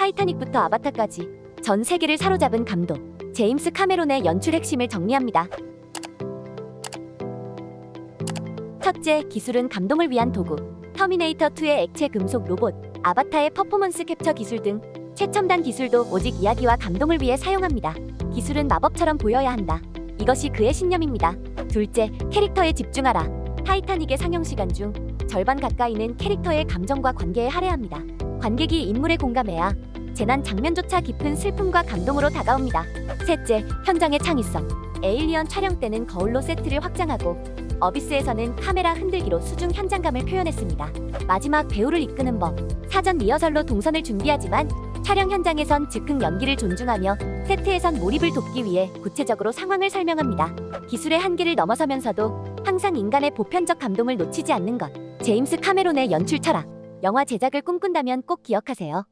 타이타닉부터 아바타까지 전 세계를 사로잡은 감독 제임스 카메론의 연출 핵심을 정리합니다. 첫째, 기술은 감동을 위한 도구. 터미네이터 2의 액체 금속 로봇, 아바타의 퍼포먼스 캡처 기술 등 최첨단 기술도 오직 이야기와 감동을 위해 사용합니다. 기술은 마법처럼 보여야 한다. 이것이 그의 신념입니다. 둘째, 캐릭터에 집중하라. 타이타닉의 상영 시간 중 절반 가까이는 캐릭터의 감정과 관계에 할애합니다. 관객이 인물에 공감해야 재난 장면조차 깊은 슬픔과 감동으로 다가옵니다. 셋째, 현장의 창의성. 에일리언 촬영 때는 거울로 세트를 확장하고 어비스에서는 카메라 흔들기로 수중 현장감을 표현했습니다. 마지막 배우를 이끄는 법. 사전 리허설로 동선을 준비하지만 촬영 현장에선 즉흥 연기를 존중하며 세트에선 몰입을 돕기 위해 구체적으로 상황을 설명합니다. 기술의 한계를 넘어서면서도 항상 인간의 보편적 감동을 놓치지 않는 것. 제임스 카메론의 연출 철학. 영화 제작을 꿈꾼다면 꼭 기억하세요.